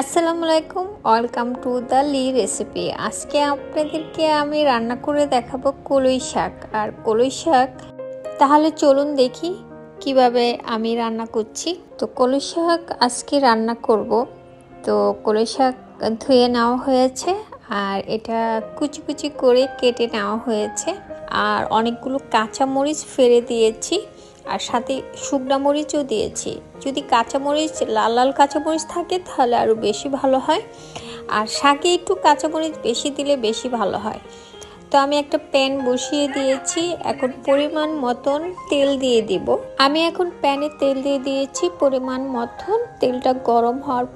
আসসালামু আলাইকুম welcome to the Lee recipe. আজকে আপনাদেরকে আমি রান্না করে দেখাবো কলই শাক। আর কলই শাক, তাহলে চলুন দেখি কীভাবে আমি রান্না করছি। তো কলই শাক আজকে রান্না করব। তো কলই শাক ধুয়ে নেওয়া হয়েছে, আর এটা কুচি কুচি করে কেটে নেওয়া হয়েছে। আর অনেকগুলো কাঁচা মরিচ ফেলে দিয়েছি। আর সাথে শুকনা মরিচও দিয়েছি। যদি কাঁচামরিচ লাল লাল কাঁচামরিচ থাকে তাহলে আরও বেশি ভালো হয়। আর শাকে একটু কাঁচামরিচ বেশি দিলে বেশি ভালো হয়। তো আমি একটা প্যান বসিয়ে দিয়েছি। এখন পরিমাণ মতন তেল দিয়ে দিব। আমি এখন প্যানে তেল দিয়ে দিয়েছি পরিমাণ মতন। তেলটা গরম হওয়ার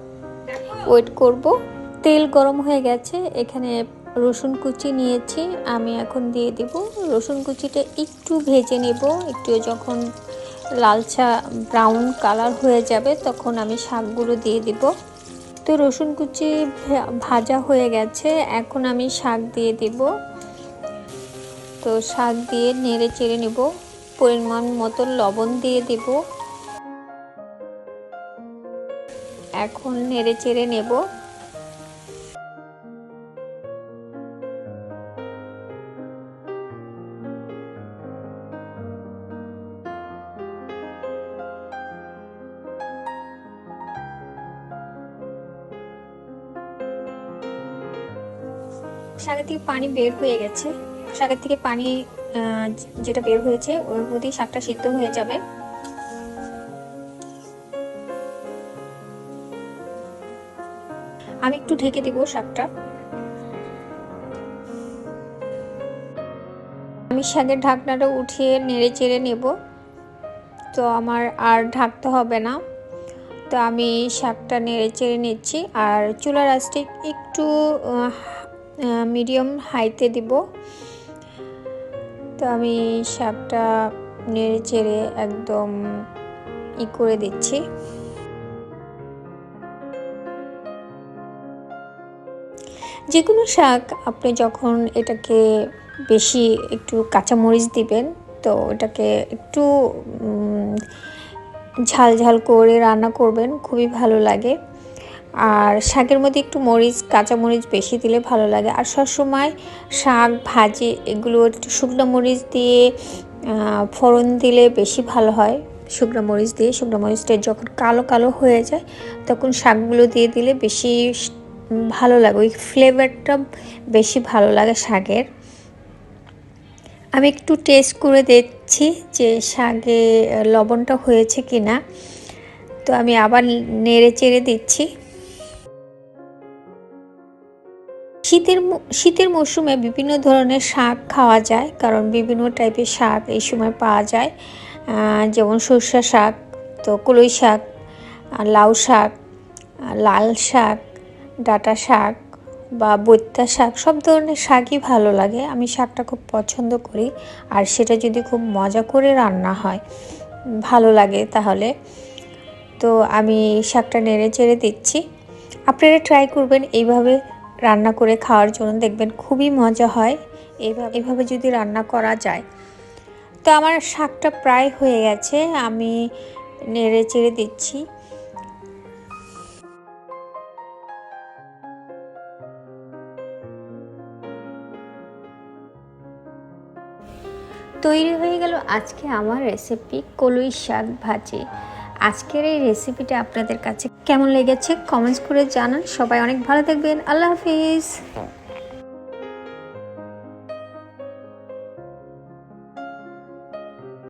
ওয়েট করব। তেল গরম হয়ে গেছে। এখানে রসুন কুচি নিয়েছি, আমি এখন দিয়ে দিব। রসুন কুচিটা একটু ভেজে নেব, একটু যখন লালচা ব্রাউন কালার হয়ে যাবে তখন আমি শাকগুলো দিয়ে দিব। তো রসুন কুচি ভাজা হয়ে গেছে, এখন আমি শাক দিয়ে দিব। তো শাক দিয়ে নেড়ে চেড়ে নেব, পরিমাণ মতো লবণ দিয়ে দেব। এখন নেড়ে চেড়ে নেব। শাকের থেকে পানি বের হয়ে গেছে। শাকের থেকে পানি যেটা বের হয়েছে, ওর মধ্যেই শাকটা সিদ্ধ হয়ে যাবে। আমি একটু ঢেকে দেবো শাকটা আমি শাকের ঢাকনাটা উঠিয়ে নেড়ে চেড়ে নেব। তো আমার আর ঢাকতে হবে না। তো আমি শাকটা নেড়ে চেড়ে নিচ্ছি। আর চুলার আঁচটা একটু মিডিয়াম হাইতে দিব। তো আমি শাকটা নেড়ে চেড়ে একদম ই করে দিচ্ছি। যে কোনো শাক আপনি যখন এটাকে বেশি একটু কাঁচামরিচ দিবেন, তো এটাকে একটু ঝাল ঝাল করে রান্না করবেন, খুবই ভালো লাগে। আর শাকের মধ্যে একটু মরিচ, কাঁচা মরিচ বেশি দিলে ভালো লাগে। আর সবসময় শাক, ভাজি এগুলো একটু শুকনো মরিচ দিয়ে ফোড়ন দিলে বেশি ভালো হয়। শুকনো মরিচ দিয়ে, শুকনো মরিচটা যখন কালো কালো হয়ে যায়, তখন শাকগুলো দিয়ে দিলে বেশি ভালো লাগে। ওই ফ্লেভারটা বেশি ভালো লাগে শাকের। আমি একটু টেস্ট করে দেখছি যে শাকে লবণটা হয়েছে কি না তো আমি আবার নেড়ে চেড়ে দিচ্ছি। শীতের শীতের মৌসুমে বিভিন্ন ধরনের শাক খাওয়া যায়, কারণ বিভিন্ন টাইপের শাক এই সময় পাওয়া যায়। যেমন সর্ষা শাক, তো কলই শাক লাউ শাক লাল শাক, ডাটা শাক বা বৈত্যা শাক, সব ধরনের শাকই ভালো লাগে। আমি শাকটা খুব পছন্দ করি, আর সেটা যদি খুব মজা করে রান্না হয়, ভালো লাগে তাহলে। তো আমি শাকটা নেড়ে চেড়ে দিচ্ছি। আপনারা ট্রাই করবেন, এইভাবে রান্না করে খাওয়ার জন্য দেখবেন খুবই মজা হয়। এভাবে এভাবে যদি রান্না করা যায়। তো আমার শাকটা প্রায় হয়ে গেছে, আমি নেড়ে চেড়ে দিচ্ছি। তৈরি হয়ে গেল আজকে আমার রেসিপি কলই শাক ভাজি। আজকের এই রেসিপিটা আপনাদের কাছে কেমন লেগেছে? কমেন্টস করে জানান। সবাই অনেক ভালো থাকবেন। আল্লাহ হাফিজ।